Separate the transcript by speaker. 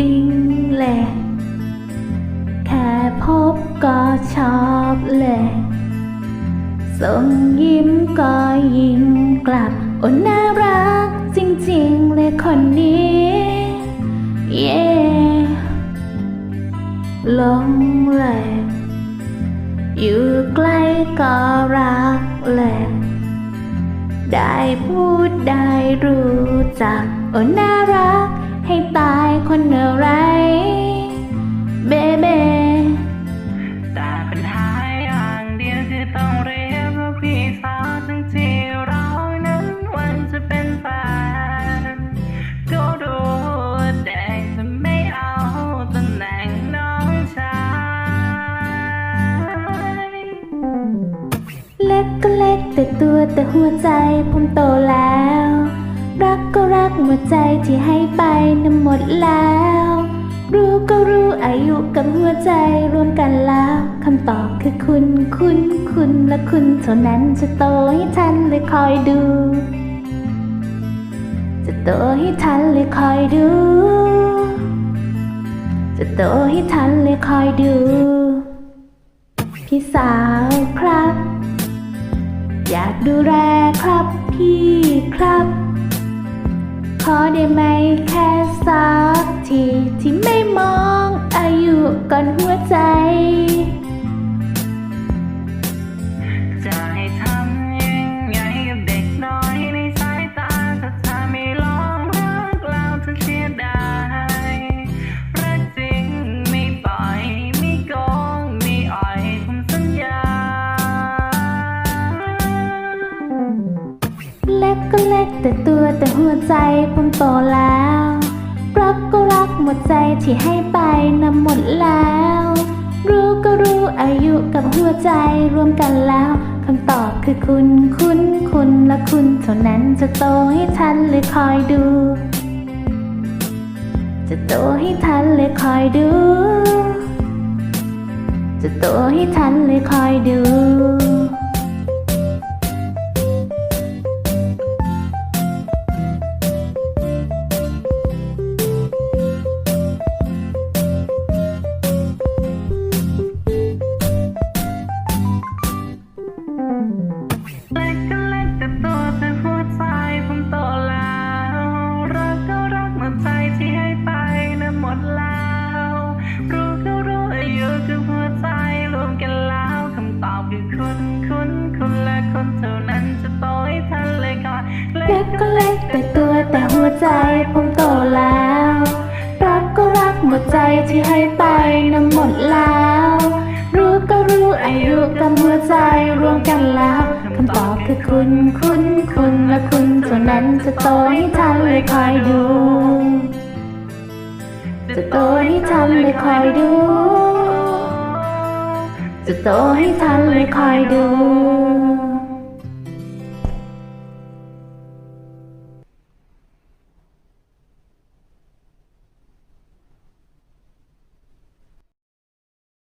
Speaker 1: ปิ๊งแหละแค่พบก็ชอบแหละส่งยิ้มก็ยิ้มกลับโอ้น่ารักจริงๆเลยคนนี้ เย้หลงแหละอยู่ใกล้ก็รักแหละได้พูดได้รู้จักโอ้น่ารัก ให้ตายคนอะไร เบเบ
Speaker 2: แต่ปัญหาอย่างเดียวคือต้องเรียกว่าพี่สาวทั้งที่เรานั้นวันจะเป็นแฟนก็รู้แต่จะไม่เอาตำแหน่งน้องชาย
Speaker 1: เล็กก็เล็กแต่ตัวแต่หัวใจผมโตแล้ว รักก็รักหมดใจที่ให้ไปนั้นหมดแล้ว รู้ก็รู้อายุกับหัวใจรวมกันแล้วคำตอบคือคุณคุณคุณและคุณเท่านั้นจะโตให้ทันเลยคอยดู จะโตให้ทันเลยคอยดู จะโตให้ทันเลยคอยดู พี่สาวครับ อยากดูแลครับพี่ครับ ขอได้ไหมแค่สักทีที่ไม่มองอายุก่อนหัวใจ
Speaker 2: เล็ก
Speaker 1: แต่ตัวแต่หัวใจผมโตแล้ว รักก็รักหมดใจที่ให้ไปนำหมดแล้ว รู้ก็รู้อายุกับหัวใจรวมกันแล้วคำตอบคือคุณคุณคุณและคุณเท่านั้นจะโตให้ทันเลยคอยดู จะโตให้ทันเลยคอยดู จะโตให้ทันเลยคอยดู
Speaker 2: เล็กก็เล็กแต่ตัวแต่หัวใจผมโตแล้ว รักก็รักหมดใจที่ให้
Speaker 1: กับหัวใจรวมกันแล้วคำตอบคือคุณ คุณ คุณและคุณเท่านั้นจะโตให้ทันเลยคอยดู จะโตให้ทันเลยคอยดู จะโตให้ทันเลยคอยดู